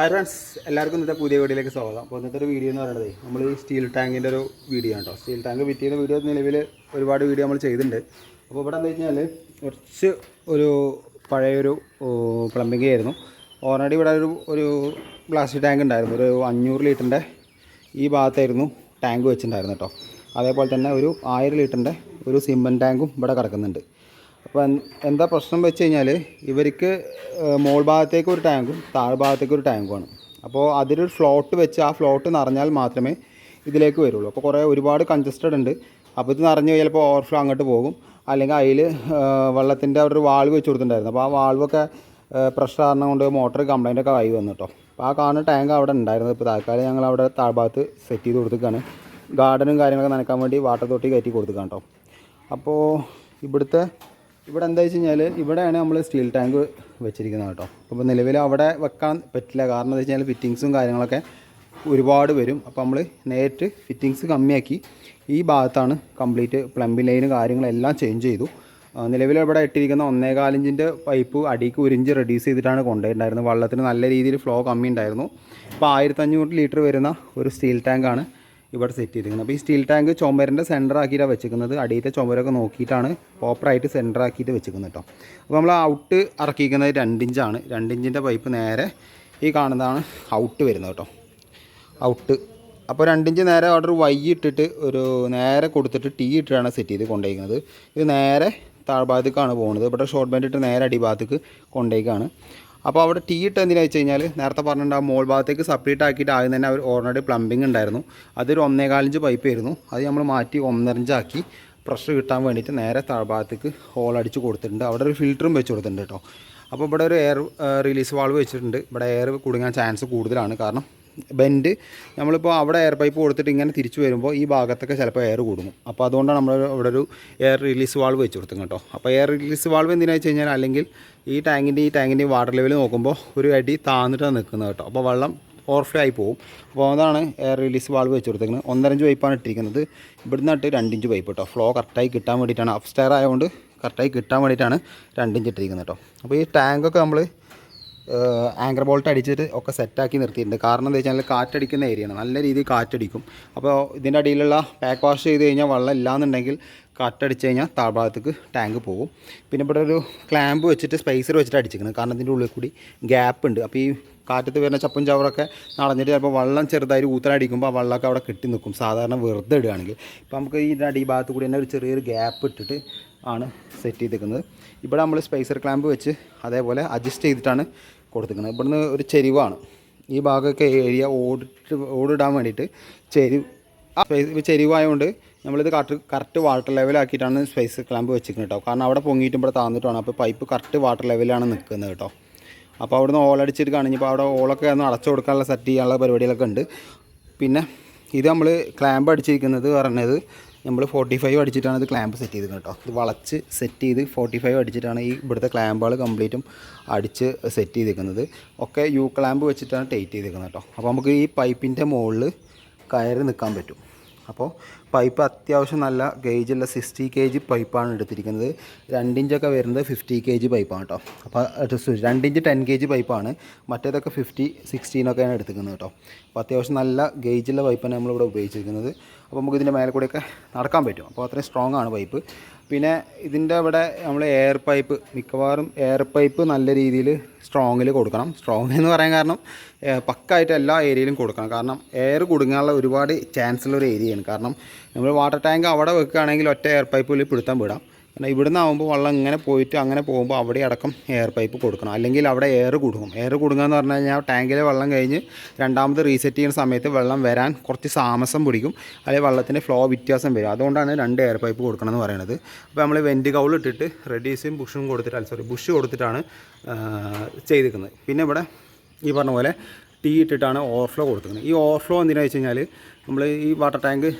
Hi friends എല്ലാവർക്കും ഇന്നത്തെ പുതിയ വീഡിയോയിലേക്ക് സ്വാഗതം. അപ്പോൾ ഇന്നത്തെ ഒരു വീഡിയോ എന്ന് പറയുന്നത് നമ്മൾ ഈ സ്റ്റീൽ ടാങ്കിന്റെ ഒരു വീഡിയോ ആണ് കേട്ടോ സ്റ്റീൽ ടാങ്ക് വിറ്റ് ചെയ്യുന്ന വീഡിയോ നിലവിൽ ഒരുപാട് വീഡിയോ നമ്മൾ ചെയ്തിട്ടുണ്ട്. അപ്പോൾ ഇവിടെ എന്താ കഴിഞ്ഞാൽ കുറച്ച് ഒരു പഴയൊരു പ്ലംബിംഗ് ആയിരുന്നു. ഓൾറെഡി ഇവിടെ ഒരു ഒരു പ്ലാസ്റ്റിക് ടാങ്ക് ഉണ്ടായിരുന്നു. ഒരു അഞ്ഞൂറ് ലിറ്ററിന്റെ ഈ ഭാഗത്തായിരുന്നു ടാങ്ക് വെച്ചിട്ടുണ്ടായിരുന്നു കേട്ടോ അതേപോലെ തന്നെ ഒരു ആയിരം ലിറ്ററിന്റെ ഒരു സിമന്റ് ടാങ്കും ഇവിടെ കിടക്കുന്നുണ്ട്. അപ്പോൾ എന്താ പ്രശ്നം വെച്ച് കഴിഞ്ഞാൽ ഇവർക്ക് മോൾ ഭാഗത്തേക്ക് ഒരു ടാങ്കും താഴ്ഭാഗത്തേക്ക് ഒരു ടാങ്കുമാണ് അപ്പോൾ അതിലൊരു ഫ്ലോട്ട് വെച്ച് ആ ഫ്ലോട്ട് നിറഞ്ഞാൽ മാത്രമേ ഇതിലേക്ക് വരുള്ളൂ. അപ്പോൾ കുറേ ഒരുപാട് കൺജസ്റ്റഡ് ഉണ്ട്. അപ്പോൾ ഇത് നിറഞ്ഞ് ചിലപ്പോൾ ഓവർഫ്ലോ അങ്ങോട്ട് പോകും. അല്ലെങ്കിൽ അതിൽ വെള്ളത്തിന്റെ അവിടെ ഒരു വാൾവ് വെച്ച് കൊടുത്തിട്ടുണ്ടായിരുന്നു. അപ്പോൾ ആ വാൾവൊക്കെ പ്രഷർ കാരണം കൊണ്ട് മോട്ടർ കംപ്ലൈന്റ് ഒക്കെ ആയി വന്നു അപ്പോൾ ആ കാണുന്ന ടാങ്ക് അവിടെ ഉണ്ടായിരുന്നത് ഇപ്പോൾ തൽക്കാലം ഞങ്ങൾ അവിടെ താഴ്ഭാഗത്ത് സെറ്റ് ചെയ്ത് കൊടുത്തേക്കാണ് ഗാർഡനും കാര്യങ്ങളൊക്കെ നനക്കാൻ വേണ്ടി വാട്ടർ തൊട്ടി കയറ്റി കൊടുത്തേക്കാം കേട്ടോ. അപ്പോൾ ഇവിടുത്തെ ഇവിടെ എന്താ വെച്ച് കഴിഞ്ഞാൽ ഇവിടെയാണ് നമ്മൾ സ്റ്റീൽ ടാങ്ക് വെച്ചിരിക്കുന്നത് കേട്ടോ. അപ്പോൾ നിലവിൽ അവിടെ വെക്കാൻ പറ്റില്ല. കാരണം എന്താ വെച്ച് ഫിറ്റിങ്സും കാര്യങ്ങളൊക്കെ ഒരുപാട് വരും. അപ്പോൾ നമ്മൾ നേരിട്ട് ഫിറ്റിങ്സ് കമ്മിയാക്കി ഈ ഭാഗത്താണ് കംപ്ലീറ്റ് പ്ലംബിംഗ് ലൈന് കാര്യങ്ങളെല്ലാം ചേഞ്ച് ചെയ്തു. നിലവിൽ ഇവിടെ ഇട്ടിരിക്കുന്ന ഒന്നേകാലിഞ്ചിന്റെ പൈപ്പ് അടിക്ക് ഉരിഞ്ച് റെഡ്യൂസ് ചെയ്തിട്ടാണ് കൊണ്ടുപോയിട്ടുണ്ടായിരുന്നത് വള്ളത്തിന് നല്ല രീതിയിൽ ഫ്ലോ കമ്മി ഉണ്ടായിരുന്നു അപ്പോൾ ആയിരത്തഞ്ഞൂറ് ലിറ്റർ വരുന്ന ഒരു സ്റ്റീൽ ടാങ്കാണ് ഇവിടെ സെറ്റ് ചെയ്തിരിക്കുന്നത്. അപ്പോൾ ഈ സ്റ്റീൽ ടാങ്ക് ചുമരിന്റെ സെന്റർ ആക്കിയിട്ടാണ് വെച്ചിരിക്കുന്നത്. അടിയത്തെ ചുമരൊക്കെ നോക്കിയിട്ടാണ് പ്രോപ്പറായിട്ട് സെന്റർ ആക്കിയിട്ട് വെച്ചിരിക്കുന്നത് കേട്ടോ അപ്പോൾ നമ്മൾ ഔട്ട് ഇറക്കിയിരിക്കുന്നത് രണ്ടിഞ്ചാണ് രണ്ടിഞ്ചിന്റെ പൈപ്പ് നേരെ ഈ കാണുന്നതാണ് ഔട്ട് വരുന്നത് കേട്ടോ ഔട്ട് അപ്പോൾ രണ്ടിഞ്ച് നേരെ ഒരു വൈ ഇട്ടിട്ട് ഒരു നേരെ കൊടുത്തിട്ട് ടീ ഇട്ടിട്ടാണ് സെറ്റ് ചെയ്ത് കൊണ്ടുപോയിരിക്കുന്നത് ഇത് നേരെ താഴ്ഭാഗത്തേക്കാണ് പോകുന്നത് ഇവിടെ ഷോർട്ട് ബാൻഡ് ഇട്ട് നേരെ അടിഭാഗത്തേക്ക് കൊണ്ടുപോയിക്കാണ് അപ്പോൾ അവിടെ ടീ ഇട്ട് എന്തിനാ വെച്ച് കഴിഞ്ഞാൽ നേരത്തെ പറഞ്ഞിട്ടുണ്ടാകും മോൾ ഭാഗത്തേക്ക് സെപ്പറേറ്റ് ആക്കിയിട്ട് ആദ്യം തന്നെ അവർ ഓൾറെഡി പ്ലംബിംഗ് ഉണ്ടായിരുന്നു. അതൊരു ഒന്നേകാലഞ്ച് പൈപ്പ് ആയിരുന്നു. അത് നമ്മൾ മാറ്റി ഒന്നരഞ്ചാക്കി പ്രഷർ കിട്ടാൻ വേണ്ടിയിട്ട് നേരെ താഴ്ഭാഗത്തേക്ക് ഹോൾ അടിച്ച് കൊടുത്തിട്ടുണ്ട്. അവിടെ ഒരു ഫിൽറ്ററും വെച്ച് കൊടുത്തിട്ടുണ്ട് കേട്ടോ. അപ്പോൾ ഇവിടെ ഒരു എയർ റിലീസ് വാൾവ് വെച്ചിട്ടുണ്ട്. ഇവിടെ എയർ കുടുങ്ങാൻ ചാൻസ് കൂടുതലാണ്. കാരണം ബെൻഡ് നമ്മളിപ്പോൾ അവിടെ എയർ പൈപ്പ് കൊടുത്തിട്ട് ഇങ്ങനെ തിരിച്ചു വരുമ്പോൾ ഈ ഭാഗത്തൊക്കെ ചിലപ്പോൾ എയർ കൂടും അപ്പോൾ അതുകൊണ്ടാണ് നമ്മൾ ഇവിടെ ഒരു എയർ റിലീസ് വാൾവ് വെച്ച് കൊടുത്തത് കേട്ടോ. അപ്പോൾ എയർ റിലീസ് വാൾവ് എന്തിനാ വെച്ച് കഴിഞ്ഞാൽ അല്ലെങ്കിൽ ഈ ടാങ്കിന്റെ ഈ ടാങ്കിന്റെ വാട്ടർ ലെവൽ നോക്കുമ്പോൾ ഒരു അടി താന്നിട്ടാണ് നിൽക്കുന്നത് കേട്ടോ. അപ്പോൾ വെള്ളം ഓവർഫ്ലോ ആയി പോകും അപ്പോൾ അതാണ് എയർ റിലീസ് വാൾവ് വെച്ച് കൊടുത്തേക്കുന്നത് ഒന്നരഞ്ച് പൈപ്പാണ് ഇട്ടിരിക്കുന്നത്. ഇവിടുന്ന് ഇട്ട് രണ്ടിഞ്ച് പൈപ്പ് കേട്ടോ. ഫ്ലോ കറക്റ്റായി കിട്ടാൻ വേണ്ടിയിട്ടാണ്. അപ്പ് സ്റ്റെയർ ആയതുകൊണ്ട് കറക്റ്റായി കിട്ടാൻ വേണ്ടിയിട്ടാണ് രണ്ടിഞ്ച് ഇട്ടിരിക്കുന്നത് കേട്ടോ. അപ്പോൾ ഈ ടാങ്കൊക്കെ നമ്മൾ ആങ്കർ ബോൾട്ട് അടിച്ചിട്ട് ഒക്കെ സെറ്റാക്കി നിർത്തിയിട്ടുണ്ട്. കാരണം എന്താ വെച്ചാൽ കാറ്റടിക്കുന്ന ഏരിയയാണ് നല്ല രീതിയിൽ കാറ്റടിക്കും. അപ്പോൾ ഇതിന്റെ അടിയിലുള്ള പാക്ക് വാഷ് ചെയ്ത് കഴിഞ്ഞാൽ വെള്ളം ഇല്ലാന്നുണ്ടെങ്കിൽ കാറ്റടിച്ച് കഴിഞ്ഞാൽ താഴ്ഭാഗത്തേക്ക് ടാങ്ക് പോകും. പിന്നെ ഇവിടെ ഒരു ക്ലാമ്പ് വെച്ചിട്ട് സ്പൈസർ വെച്ചിട്ട് അടിച്ചിരിക്കുന്നത്. കാരണം ഇതിന്റെ ഉള്ളിൽ കൂടി ഗ്യാപ്പ് ഉണ്ട്. അപ്പോൾ ഈ കാറ്റത്ത് വരുന്ന ചപ്പും ചവറൊക്കെ നടന്നിട്ട് ചിലപ്പോൾ വെള്ളം ചെറുതായി ഊത്തലടിക്കുമ്പോൾ ആ വെള്ളമൊക്കെ അവിടെ കെട്ടി നിൽക്കും. സാധാരണ വെറുതെ ഇടുകയാണെങ്കിൽ. ഇപ്പോൾ നമുക്ക് ഈ അടിഭാഗത്ത് കൂടി തന്നെ ഒരു ചെറിയൊരു ഗ്യാപ്പ് ഇട്ടിട്ട് ആണ് സെറ്റ് ചെയ്തിരിക്കുന്നത് ഇവിടെ നമ്മൾ സ്പൈസർ ക്ലാമ്പ് വെച്ച് അതേപോലെ അഡ്ജസ്റ്റ് ചെയ്തിട്ടാണ് കൊടുത്തിരിക്കുന്നത്. ഇവിടുന്ന് ഒരു ചെരിവാണ്. ഈ ഭാഗമൊക്കെ ഏരിയ ഓടിട്ട് ഓടിടാൻ വേണ്ടിയിട്ട് ചെരിവ് ചെരിവായതുകൊണ്ട് നമ്മളിത് കറക്റ്റ് കറക്റ്റ് വാട്ടർ ലെവലാക്കിയിട്ടാണ് സ്പൈസ് ക്ലാമ്പ് വെച്ചിരിക്കുന്നത് കേട്ടോ കാരണം അവിടെ പൊങ്ങിയിട്ടും ഇവിടെ താന്നിട്ടാണ് അപ്പോൾ പൈപ്പ് കറക്റ്റ് വാട്ടർ ലെവലാണ് നിൽക്കുന്നത് കേട്ടോ അപ്പോൾ അവിടുന്ന് ഓളടിച്ചിട്ട് കാണിഞ്ഞപ്പോൾ അവിടെ ഓളൊക്കെ ഒന്ന് അടച്ചു കൊടുക്കാനുള്ള സെറ്റ് ചെയ്യാനുള്ള പരിപാടികളൊക്കെ ഉണ്ട്. പിന്നെ ഇത് നമ്മൾ ക്ലാമ്പ് അടിച്ചിരിക്കുന്നത് പറഞ്ഞത് നമ്മൾ ഫോർട്ടി ഫൈവ് അടിച്ചിട്ടാണ് ഇത് ക്ലാമ്പ് സെറ്റ് ചെയ്തത് കേട്ടോ ഇത് വളച്ച് സെറ്റ് ചെയ്ത് ഫോർട്ടി ഫൈവ് അടിച്ചിട്ടാണ് ഈ ഇവിടുത്തെ ക്ലാമ്പുകൾ കംപ്ലീറ്റും അടിച്ച് സെറ്റ് ചെയ്തിരിക്കുന്നത്. ഒക്കെ യു ക്ലാമ്പ് വെച്ചിട്ടാണ് ടൈറ്റ് ചെയ്തിരിക്കുന്നത് കേട്ടോ അപ്പോൾ നമുക്ക് ഈ പൈപ്പിന്റെ മുകളിൽ കയറി നിൽക്കാൻ പറ്റും. അപ്പോൾ പൈപ്പ് അത്യാവശ്യം നല്ല ഗേജുള്ള സിക്സ്റ്റി കെ ജി പൈപ്പാണ് എടുത്തിരിക്കുന്നത്. രണ്ടിഞ്ചൊക്കെ വരുന്നത് ഫിഫ്റ്റി കെ ജി പൈപ്പാണ് കേട്ടോ. അപ്പോൾ സോറി രണ്ടിഞ്ച് ടെൻ കെ ജി പൈപ്പാണ്. മറ്റേതൊക്കെ ഫിഫ്റ്റി സിക്സ്റ്റീനൊക്കെയാണ് എടുത്തിരിക്കുന്നത് കേട്ടോ. അപ്പോൾ അത്യാവശ്യം നല്ല ഗേജുള്ള പൈപ്പാണ് നമ്മളിവിടെ ഉപയോഗിച്ചിരിക്കുന്നത്. അപ്പോൾ നമുക്ക് ഇതിന്റെ മേലെ കൂടെയൊക്കെ നടക്കാൻ പറ്റും. അപ്പോൾ അത്രയും സ്ട്രോങ് ആണ് പൈപ്പ്. പിന്നെ ഇതിന്റെ അവിടെ നമ്മൾ എയർ പൈപ്പ് മിക്കവാറും എയർ പൈപ്പ് നല്ല രീതിയിൽ സ്ട്രോങ്ങിൽ കൊടുക്കണം. സ്ട്രോങ് എന്ന് പറയാൻ കാരണം പക്കായിട്ട് എല്ലാ ഏരിയയിലും കൊടുക്കണം. കാരണം എയർ കുടുങ്ങാനുള്ള ഒരുപാട് ചാൻസ് ഒരു ഏരിയയാണ് കാരണം നമ്മൾ വാട്ടർ ടാങ്ക് അവിടെ വെക്കുകയാണെങ്കിൽ ഒറ്റ എയർ പൈപ്പിൽ പിടുത്തം വിടാം. കാരണം ഇവിടുന്ന് ആകുമ്പോൾ വെള്ളം ഇങ്ങനെ പോയിട്ട് അങ്ങനെ പോകുമ്പോൾ അവിടെ അടക്കം എയർ പൈപ്പ് കൊടുക്കണം. അല്ലെങ്കിൽ അവിടെ എയർ കുടുങ്ങും. എയർ കുടുങ്ങുക എന്ന് പറഞ്ഞു കഴിഞ്ഞാൽ ടാങ്കിലെ വെള്ളം കഴിഞ്ഞ് രണ്ടാമത് റീസെറ്റ് ചെയ്യുന്ന സമയത്ത് വെള്ളം വരാൻ കുറച്ച് താമസം പിടിക്കും. അല്ലെങ്കിൽ വെള്ളത്തിന്റെ ഫ്ലോ വ്യത്യാസം വരും. അതുകൊണ്ടാണ് രണ്ട് എയർ പൈപ്പ് കൊടുക്കണം എന്ന് പറയുന്നത് അപ്പോൾ നമ്മൾ വെന്റ് കൗൾ ഇട്ടിട്ട് റെഡീസും ബുഷും കൊടുത്തിട്ട് സോറി ബുഷ് കൊടുത്തിട്ടാണ് ചെയ്തിരിക്കുന്നത്. പിന്നെ ഇവിടെ ഈ പറഞ്ഞ പോലെ ടീ ഇട്ടിട്ടാണ് ഓവർഫ്ലോ കൊടുക്കുന്നത് ഈ ഓവർഫ്ലോ എന്തിനാണെന്ന് വെച്ച് കഴിഞ്ഞാൽ നമ്മൾ ഈ വാട്ടർ ടാങ്ക്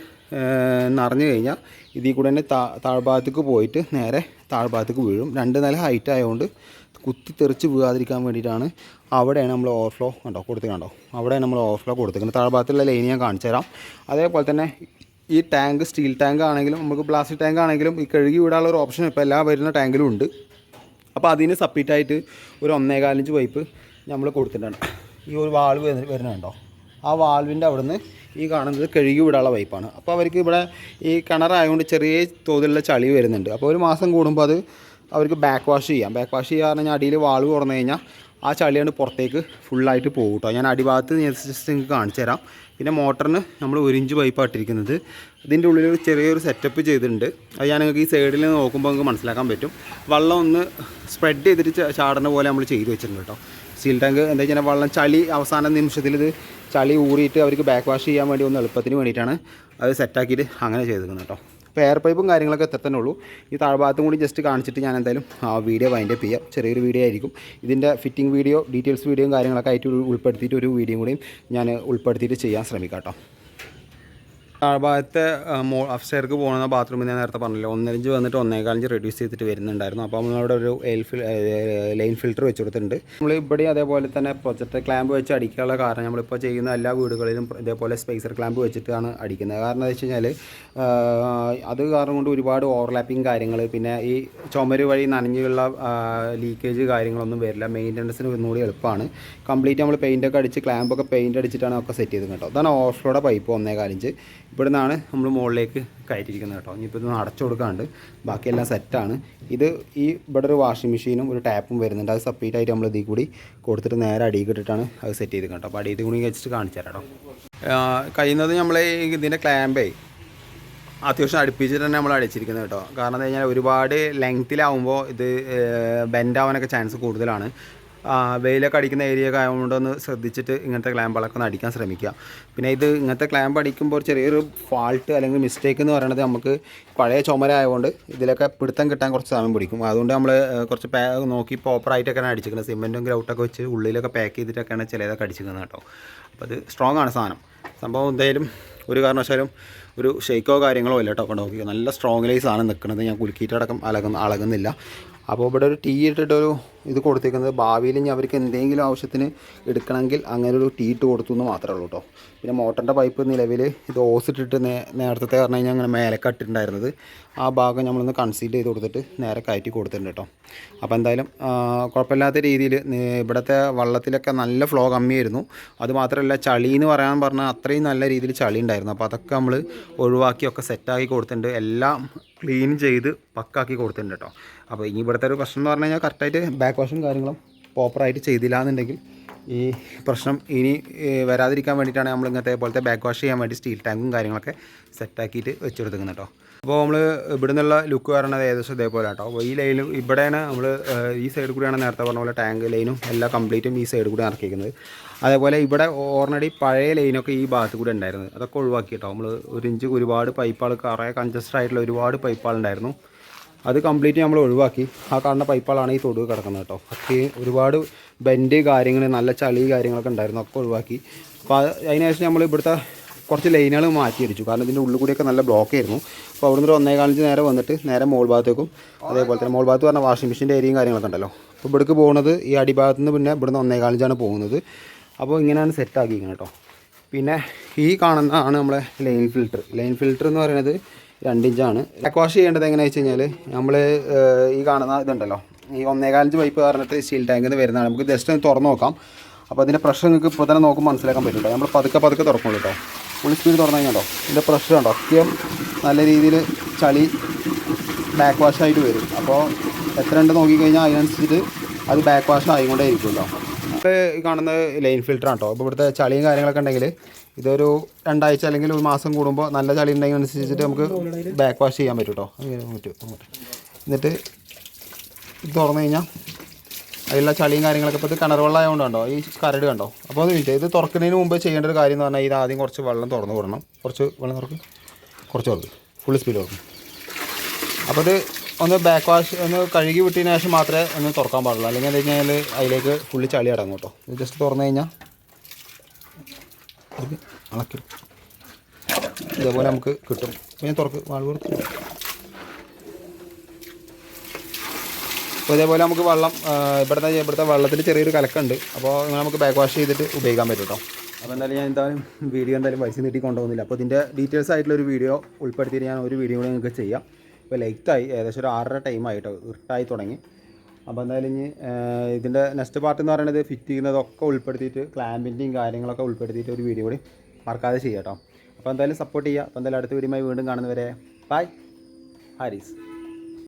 നിറഞ്ഞു കഴിഞ്ഞാൽ ഇതിൽ കൂടെ തന്നെ താ താഴ്ഭാഗത്തേക്ക് പോയിട്ട് നേരെ താഴ്ഭാഗത്തേക്ക് വീഴും. രണ്ട് നില ഹൈറ്റ് ആയതുകൊണ്ട് കുത്തി തെറിച്ച് വീഴാതിരിക്കാൻ വേണ്ടിയിട്ടാണ് അവിടെയാണ് നമ്മൾ ഓവർഫ്ലോ കണ്ടോ? കൊടുത്തിട്ടുണ്ടോ അവിടെയാണ് നമ്മൾ ഓവർഫ്ലോ കൊടുത്തിരിക്കുന്നത് താഴ്ഭാഗത്തുള്ള ലൈൻ ഞാൻ കാണിച്ചു തരാം. അതേപോലെ തന്നെ ഈ ടാങ്ക് സ്റ്റീൽ ടാങ്ക് ആണെങ്കിലും നമുക്ക് പ്ലാസ്റ്റിക് ടാങ്ക് ആണെങ്കിലും ഈ കഴുകി വിടാനുള്ള ഒരു ഓപ്ഷൻ ഇപ്പോൾ എല്ലാ വരുന്ന ടാങ്കിലും ഉണ്ട്. അപ്പോൾ അതിന് സപ്പറേറ്റ് ആയിട്ട് ഒരു ഒന്നേകാലഞ്ച് പൈപ്പ് നമ്മൾ കൊടുത്തിട്ടുണ്ട്. ഈ ഒരു വാൾവ് വരുന്നുണ്ടോ? ആ വാൾവിന്റെ അവിടുന്ന് ഈ കാണുന്നത് കഴുകി വിടാനുള്ള പൈപ്പാണ്. അപ്പോൾ അവർക്ക് ഇവിടെ ഈ കിണറായതുകൊണ്ട് ചെറിയ തോതിലുള്ള ചളി വരുന്നുണ്ട്. അപ്പോൾ ഒരു മാസം കൂടുമ്പോൾ അത് അവർക്ക് ബാക്ക് വാഷ് ചെയ്യാം. ബാക്ക് വാഷ് ചെയ്യാൻ പറഞ്ഞാൽ അടിയിൽ വാൾവ് തുറന്നു കഴിഞ്ഞാൽ ആ ചളിയാണ് പുറത്തേക്ക് ഫുള്ളായിട്ട് പോകും കേട്ടോ. ഞാൻ അടിഭാഗത്ത് ജസ്റ്റ് നിങ്ങൾക്ക് കാണിച്ചു തരാം. പിന്നെ മോട്ടറിന് നമ്മൾ ഒരു ഇഞ്ച് പൈപ്പാണ് ഇട്ടിരിക്കുന്നത്. ഇതിന്റെ ഉള്ളിൽ ഒരു ചെറിയൊരു സെറ്റപ്പ് ചെയ്തിട്ടുണ്ട്. അത് ഞാൻ നിങ്ങൾക്ക് ഈ സൈഡിൽ നിന്ന് നോക്കുമ്പോൾ നിങ്ങൾക്ക് മനസ്സിലാക്കാൻ പറ്റും. വെള്ളം ഒന്ന് സ്പ്രെഡ് ചെയ്തിട്ട് ചാടുന്ന പോലെ നമ്മൾ ചെയ്ത് വെച്ചിട്ടുണ്ട് കേട്ടോ. സീൽ ടാങ്ക് എന്താ വെച്ചാൽ വെള്ളം ചളി അവസാന നിമിഷത്തിൽ ഇത് ചളി ഊറിയിട്ട് അവർക്ക് ബാക്ക് വാഷ് ചെയ്യാൻ വേണ്ടി ഒന്ന് എളുപ്പത്തിന് വേണ്ടിയിട്ടാണ് അത് സെറ്റാക്കിയിട്ട് അങ്ങനെ ചെയ്തിരിക്കുന്നത് കേട്ടോ. അപ്പോൾ എയർ പൈപ്പും കാര്യങ്ങളൊക്കെ എത്ര ഉള്ളൂ. ഈ താഴ്ഭാഗത്തും കൂടി ജസ്റ്റ് കാണിച്ചിട്ട് ഞാൻ എന്തായാലും ആ വീഡിയോ വൈൻഡ് അപ്പ് ചെയ്യാം. ചെറിയൊരു വീഡിയോ ആയിരിക്കും. ഇതിന്റെ ഫിറ്റിംഗ് വീഡിയോ ഡീറ്റെയിൽസ് വീഡിയോയും കാര്യങ്ങളൊക്കെ ആയിട്ട് ഉൾ- ഉൾപ്പെടുത്തിയിട്ട് ഒരു വീഡിയോയും കൂടിയും ഞാൻ ഉൾപ്പെടുത്തിയിട്ട് ചെയ്യാൻ ശ്രമിക്കാം കേട്ടോ. താഴ്ഭാഗത്തെ മോ അപ്സ്റ്റെയർക്ക് പോകുന്ന ബാത്റൂമിൽ ഞാൻ നേരത്തെ പറഞ്ഞില്ല ഒന്നരഞ്ച് വന്നിട്ട് ഒന്നേകാലഞ്ച് റെഡ്യൂസ് ചെയ്തിട്ട് വരുന്നുണ്ടായിരുന്നു. അപ്പോൾ നമ്മളവിടെ ഒരു എയിൽ ഫിൽ ലൈൻ ഫിൽറ്റർ വെച്ച് കൊടുത്തിട്ടുണ്ട്. നമ്മൾ ഇവിടെ അതേപോലെ തന്നെ പ്രൊജക്ട് ക്ലാമ്പ് വെച്ച് അടിക്കാനുള്ള കാരണം നമ്മളിപ്പോൾ ചെയ്യുന്ന എല്ലാ വീടുകളിലും ഇതേപോലെ സ്പേസർ ക്ലാമ്പ് വെച്ചിട്ടാണ് അടിക്കുന്നത്. കാരണം എന്താ വെച്ച് കഴിഞ്ഞാൽ അത് കാരണം കൊണ്ട് ഒരുപാട് ഓവർലാപ്പിംഗ് കാര്യങ്ങൾ പിന്നെ ഈ ചുമര് വഴി നനഞ്ഞുള്ള ലീക്കേജ് കാര്യങ്ങളൊന്നും വരില്ല. മെയിന്റനൻസിന് ഒന്നുകൂടി എളുപ്പമാണ്. കംപ്ലീറ്റ് നമ്മൾ പെയിന്റൊക്കെ അടിച്ച് ക്ലാമ്പൊക്കെ പെയിന്റ് അടിച്ചിട്ടാണ് ഒക്കെ സെറ്റ് ചെയ്തത് കേട്ടോ. അതാണ് ഓവർഫ്ലോയുടെ പൈപ്പ് ഒന്നേകാലിഞ്ച്. ഇവിടെ നിന്നാണ് നമ്മൾ മുകളിലേക്ക് കയറ്റിയിരിക്കുന്നത് കേട്ടോ. ഇനിയിപ്പോൾ ഇത് അടച്ചു കൊടുക്കാണ്ട് ബാക്കിയെല്ലാം സെറ്റാണ് ഇത് ഈ ഇവിടെ ഒരു വാഷിംഗ് മെഷീനും ഒരു ടാപ്പും വരുന്നുണ്ട്. അത് സെപ്പറേറ്റ് ആയിട്ട് നമ്മൾ ഇതിൽ കൂടി കൊടുത്തിട്ട് നേരെ അടിയിൽ ഇട്ടിട്ടാണ് അത് സെറ്റ് ചെയ്ത് കേട്ടോ. അപ്പോൾ അടിയിൽ കൂടി വെച്ചിട്ട് കാണിച്ചു തരാം കേട്ടോ കഴിയുന്നത് നമ്മൾ ഇതിന്റെ ക്ലാമ്പേ അത്യാവശ്യം അടുപ്പിച്ചിട്ട് തന്നെ നമ്മൾ അടിച്ചിരിക്കുന്നത് കേട്ടോ. കാരണം എന്താ കഴിഞ്ഞാൽ ഒരുപാട് ലെങ്ത്തിലാവുമ്പോൾ ഇത് ബെൻഡാവാനൊക്കെ ചാൻസ് കൂടുതലാണ്. വെയിലൊക്കെ അടിക്കുന്ന ഏരിയ ഒക്കെ ആയതുകൊണ്ട് ഒന്ന് ശ്രദ്ധിച്ചിട്ട് ഇങ്ങനത്തെ ക്ലാമ്പുകളൊക്കെ ഒന്ന് അടിക്കാൻ ശ്രമിക്കുക. പിന്നെ ഇത് ഇങ്ങനത്തെ ക്ലാമ്പ് അടിക്കുമ്പോൾ ചെറിയൊരു ഫാൾട്ട് അല്ലെങ്കിൽ മിസ്റ്റേക്ക് എന്ന് പറയുന്നത് നമുക്ക് പഴയ ചുമര ആയതുകൊണ്ട് ഇതിലൊക്കെ പിടുത്തം കിട്ടാൻ കുറച്ച് സമയം പിടിക്കും. അതുകൊണ്ട് നമ്മൾ കുറച്ച് പാ നോക്കി പ്രോപ്പറായിട്ടൊക്കെയാണ് അടിച്ചിരിക്കുന്നത്. സിമെന്റും ഗ്രൗട്ടൊക്കെ വെച്ച് ഉള്ളിലൊക്കെ പാക്ക് ചെയ്തിട്ടൊക്കെയാണ് ചിലതൊക്കെ അടിച്ചിരിക്കുന്നത് കേട്ടോ. അപ്പോൾ അത് സ്ട്രോങ് ആണ് സാധനം. സംഭവം എന്തായാലും ഒരു കാരണവശാലും ഒരു ഷെയ്ക്കോ കാര്യങ്ങളോ ഇല്ല കേട്ടോ. അപ്പോൾ നോക്കി നല്ല സ്ട്രോങ്ങിലായി ആണ് നിൽക്കുന്നത് ഞാൻ കുലുക്കിയിട്ടടക്കം അലകുന്ന അളകുന്നില്ല. അപ്പോൾ ഇവിടെ ഒരു ടീ ഇട്ടിട്ടൊരു ഇത് കൊടുത്തേക്കുന്നത്. ഭാവിയിൽ ഇനി അവർക്ക് എന്തെങ്കിലും ആവശ്യത്തിന് എടുക്കണമെങ്കിൽ അങ്ങനെ ഒരു ടീറ്റ് കൊടുത്തു എന്ന് മാത്രമേ ഉള്ളൂ കേട്ടോ പിന്നെ മോട്ടറിന്റെ പൈപ്പ് നിലവിൽ ഇത് ഓസ് ഇട്ടിട്ട് നേ നേരത്തെ പറഞ്ഞു കഴിഞ്ഞാൽ അങ്ങനെ മേലെ കട്ടിട്ടുണ്ടായിരുന്നത്. ആ ഭാഗം നമ്മളൊന്ന് കൺസീൽ ചെയ്ത് കൊടുത്തിട്ട് നേരെ കയറ്റി കൊടുത്തിട്ടുണ്ട് കേട്ടോ അപ്പോൾ എന്തായാലും കുഴപ്പമില്ലാത്ത രീതിയിൽ ഇവിടുത്തെ വള്ളത്തിലൊക്കെ നല്ല ഫ്ലോ കമ്മിയായിരുന്നു. അത് മാത്രമല്ല ചളി എന്ന് പറയാൻ പറഞ്ഞാൽ അത്രയും നല്ല രീതിയിൽ ചളി ഉണ്ടായിരുന്നു. അപ്പോൾ അതൊക്കെ നമ്മൾ ഒഴിവാക്കിയൊക്കെ സെറ്റാക്കി കൊടുത്തിട്ടുണ്ട്. എല്ലാം ക്ലീൻ ചെയ്ത് പക്കാക്കി കൊടുത്തിട്ടുണ്ട് കേട്ടോ അപ്പോൾ ഇനി ഇവിടുത്തെ ഒരു പ്രശ്നം എന്ന് പറഞ്ഞു കഴിഞ്ഞാൽ കറക്റ്റായിട്ട് ബാക്ക് വാഷും കാര്യങ്ങളും പ്രോപ്പറായിട്ട് ചെയ്തില്ല എന്നുണ്ടെങ്കിൽ ഈ പ്രശ്നം ഇനി വരാതിരിക്കാൻ വേണ്ടിയിട്ടാണ് നമ്മൾ ഇങ്ങനത്തെ പോലത്തെ ബാക്ക് വാഷ് ചെയ്യാൻ വേണ്ടി സ്റ്റീൽ ടാങ്കും കാര്യങ്ങളൊക്കെ സെറ്റാക്കിയിട്ട് വെച്ചെടുത്തിരിക്കുന്നത് കേട്ടോ. അപ്പോൾ നമ്മൾ ഇവിടെ നിന്നുള്ള ലുക്ക് വരണത് ഏകദേശം ഇതേപോലെ കേട്ടോ. അപ്പോൾ ഈ ലൈനും ഇവിടെയാണ് നമ്മൾ ഈ സൈഡ് കൂടിയാണ് നേരത്തെ പറഞ്ഞ പോലെ ടാങ്ക് ലൈനും എല്ലാം കംപ്ലീറ്റും ഈ സൈഡ് കൂടി ഇറക്കിയിരിക്കുന്നത്. അതേപോലെ ഇവിടെ ഓൾറെഡി പഴയ ലൈനൊക്കെ ഈ ഭാഗത്ത് കൂടെ ഉണ്ടായിരുന്നത് അതൊക്കെ ഒഴിവാക്കി കേട്ടോ. നമ്മൾ ഒരു ഇഞ്ച് ഒരുപാട് പൈപ്പാൾ കുറേ കൺജസ്റ്റഡ് ആയിട്ടുള്ള ഒരുപാട് പൈപ്പുകൾ ഉണ്ടായിരുന്നു. അത് കംപ്ലീറ്റ് നമ്മൾ ഒഴിവാക്കി. ആ കാണുന്ന പൈപ്പുകളാണ് ഈ തൊടുവ് കിടക്കുന്നത് കേട്ടോ. ഒക്കെ ഒരുപാട് ബെൻഡ് കാര്യങ്ങൾ നല്ല ചളി കാര്യങ്ങളൊക്കെ ഉണ്ടായിരുന്നു. ഒക്കെ ഒഴിവാക്കി. അപ്പോൾ അത് അതിനുശേഷം നമ്മൾ ഇവിടുത്തെ കുറച്ച് ലൈനുകൾ മാറ്റി അടിച്ചു. കാരണം ഇതിന്റെ ഉള്ളിൽ കൂടിയൊക്കെ നല്ല ബ്ലോക്ക് ആയിരുന്നു. അപ്പോൾ അവിടെ നിന്ന് ഒന്നേ കാണിച്ച് നേരെ വന്നിട്ട് നേരെ മോൾ ഭാഗത്തേക്കും അതേപോലെ തന്നെ മോൾ ഭാഗത്ത് പറഞ്ഞാൽ വാഷിംഗ് മെഷീന്റെ ഏരിയയും കാര്യങ്ങളൊക്കെ ഉണ്ടല്ലോ. അപ്പോൾ ഇവിടേക്ക് പോകുന്നത് ഈ അടിഭാഗത്ത് നിന്ന് പിന്നെ ഇവിടുന്ന് ഒന്നേ കാണിച്ചാണ് പോകുന്നത്. അപ്പോൾ ഇങ്ങനെയാണ് സെറ്റാക്കിയിരിക്കുന്നത് കേട്ടോ. പിന്നെ ഈ കാണുന്നതാണ് നമ്മളെ ലൈൻ ഫിൽറ്റർ ലൈൻ ഫിൽറ്റർ എന്ന് പറയുന്നത് രണ്ടിഞ്ചാണ് വാഷ് ചെയ്യേണ്ടത് എങ്ങനെയാണെന്ന് വെച്ച് കഴിഞ്ഞാൽ നമ്മൾ ഈ കാണുന്ന ഇതുണ്ടല്ലോ. ഈ ഒന്നേകാലഞ്ച് പൈപ്പ് പറഞ്ഞിട്ട് സ്റ്റീൽ ടാങ്കിൽ നിന്ന് വരുന്നതാണ്. നമുക്ക് ജസ്റ്റ് ഒന്ന് തുറന്ന് നോക്കാം. അപ്പോൾ അതിന്റെ പ്രഷർ നിങ്ങൾക്ക് ഇപ്പോൾ തന്നെ നോക്കുമ്പോൾ മനസ്സിലാക്കാൻ പറ്റും കേട്ടോ നമ്മൾ പതുക്കെ പതുക്കെ തുറക്കുള്ളൂ കേട്ടോ ഫുൾ സ്പീഡ് തുറന്നു കഴിഞ്ഞാൽ ഇതിന്റെ പ്രഷർ ഉണ്ടോ അത്യം നല്ല രീതിയിൽ ചളി ബാക്ക് വാഷായിട്ട് വരും. അപ്പോൾ എത്ര ഉണ്ട് നോക്കിക്കഴിഞ്ഞാൽ അതിനനുസരിച്ചിട്ട് അത് ബാക്ക് വാഷ് ആയിക്കൊണ്ടേ ഇരിക്കും കേട്ടോ ഇപ്പോൾ ഈ കാണുന്ന ലൈൻ ഫിൽറ്റർ കേട്ടോ അപ്പോൾ ഇവിടുത്തെ ചളിയും കാര്യങ്ങളൊക്കെ ഉണ്ടെങ്കിൽ ഇതൊരു രണ്ടാഴ്ച അല്ലെങ്കിൽ ഒരു മാസം കൂടുമ്പോൾ നല്ല ചളി ഉണ്ടെങ്കിൽ അനുസരിച്ചിട്ട് നമുക്ക് ബാക്ക് വാഷ് ചെയ്യാൻ പറ്റും കേട്ടോ അങ്ങനെ പറ്റും. എന്നിട്ട് ഇത് തുറന്നു കഴിഞ്ഞാൽ അതിലുള്ള ചളിയും കാര്യങ്ങളൊക്കെ ഇപ്പോൾ ഇത് കിണർ വെള്ളം ആയതുകൊണ്ടോ ഈ കരട് കണ്ടോ? അപ്പോൾ അത് ഇത് തുറക്കുന്നതിന് മുമ്പ് ചെയ്യേണ്ട ഒരു കാര്യം എന്ന് പറഞ്ഞാൽ ഇത് ആദ്യം കുറച്ച് വെള്ളം തുറന്നു വിടണം. കുറച്ച് വെള്ളം തുറക്കും. കുറച്ച് തുറക്കും. ഫുൾ സ്പീഡ് തുറക്കും. അപ്പോൾ ഇത് ഒന്ന് ബാക്ക് വാഷ് ഒന്ന് കഴുകി വിട്ടതിന് ശേഷം മാത്രമേ ഒന്ന് തുറക്കാൻ പാടുള്ളൂ. അല്ലെങ്കിൽ എന്താ കഴിഞ്ഞാൽ അതിലേക്ക് ഫുള്ള് ചളി അടങ്ങും കേട്ടോ. ഇത് ജസ്റ്റ് തുറന്നു കഴിഞ്ഞാൽ ഇളക്കി ഇതേപോലെ നമുക്ക് കിട്ടും. പിന്നെ തുറക്ക് വാൾ പുറത്ത് അപ്പോൾ ഇതേപോലെ നമുക്ക് വെള്ളം ഇവിടുത്തെ ഇവിടുത്തെ വെള്ളത്തിൽ ചെറിയൊരു കലക്കുണ്ട്. അപ്പോൾ നമുക്ക് ബാക്ക് വാഷ് ചെയ്തിട്ട് ഉപയോഗിക്കാൻ പറ്റും കേട്ടോ. അപ്പോൾ എന്തായാലും ഞാൻ എന്തായാലും വീഡിയോ എന്തായാലും പൈസ നീട്ടി കൊണ്ടുപോകുന്നില്ല. അപ്പോൾ ഇതിന്റെ ഡീറ്റെയിൽസ് ആയിട്ടുള്ള ഒരു വീഡിയോ ഉൾപ്പെടുത്തിയിട്ട് ഞാൻ ഒരു വീഡിയോ കൂടെ നിങ്ങൾക്ക് ചെയ്യാം. ഇപ്പോൾ ലേറ്റായി. ഏകദേശം ഒരു ആറര ടൈം ആയിട്ടോ ഇരുട്ടായി തുടങ്ങി. അപ്പോൾ എന്തായാലും ഇനി ഇതിന്റെ നെക്സ്റ്റ് പാർട്ട് എന്ന് പറയുന്നത് ഫിറ്റ് ചെയ്യുന്നതൊക്കെ ഉൾപ്പെടുത്തിയിട്ട് ക്ലാമ്പിന്റെയും കാര്യങ്ങളൊക്കെ ഉൾപ്പെടുത്തിയിട്ട് ഒരു വീഡിയോ കൂടി മറക്കാതെ ചെയ്യാം കേട്ടോ അപ്പോൾ എന്തായാലും സപ്പോർട്ട് ചെയ്യുക അപ്പോൾ എന്തായാലും അടുത്ത വീഡിയോയുമായി വീണ്ടും കാണുന്നവരെ ബൈ ഹാരിസ്.